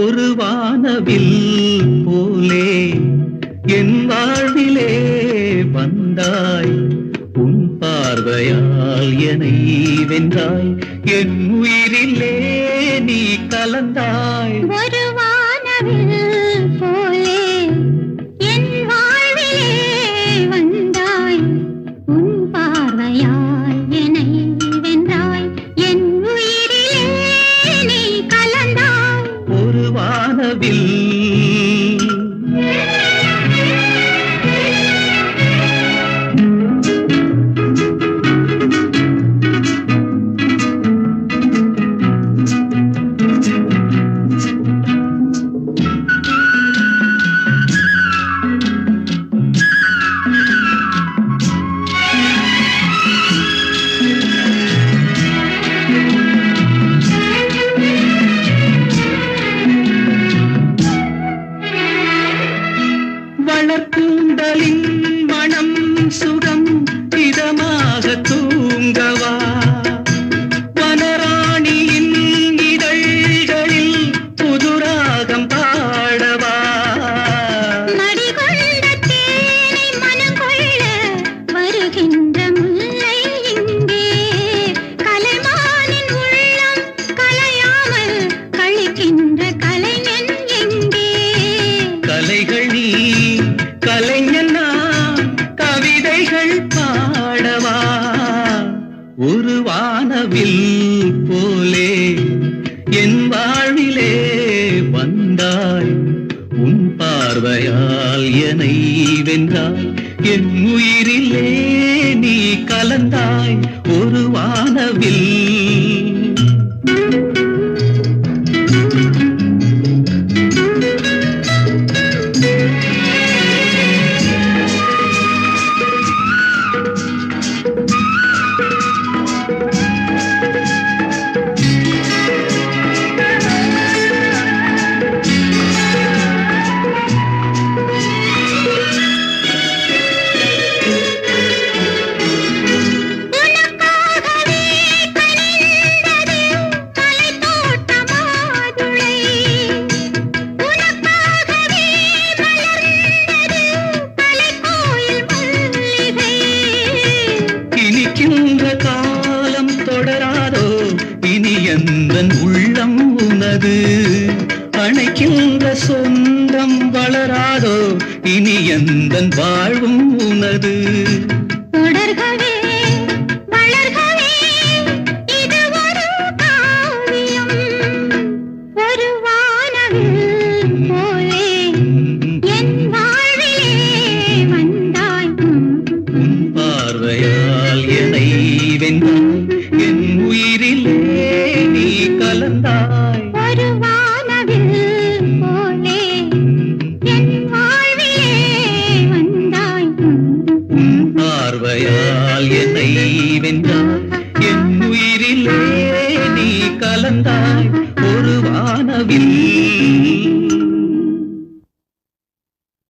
உருவானவில் நீ வென்றாய் என் உயிரிலே நீ கலந்தாய். வளர்க்கூந்தலின் மனம் சுகம் வானவில் போலே என் வாழ்விலே வந்தாய். உன் பார்வையால் என்னை வென்றாய். என் உயிரிலே நீ கலந்தாய். ஒரு வானவில் எந்தன் உள்ளம் உனது? அணைக்கின்ற சொந்தம் வளராதோ? இனி எந்தன் வாழ்வும் உனது? தொடர்கவே கலந்தாய். ஒரு வானவில் போலே என் வாழ்விலே என்னை வென்றாய். என் உயிரிலே நீ கலந்தாய். ஒரு வானவில்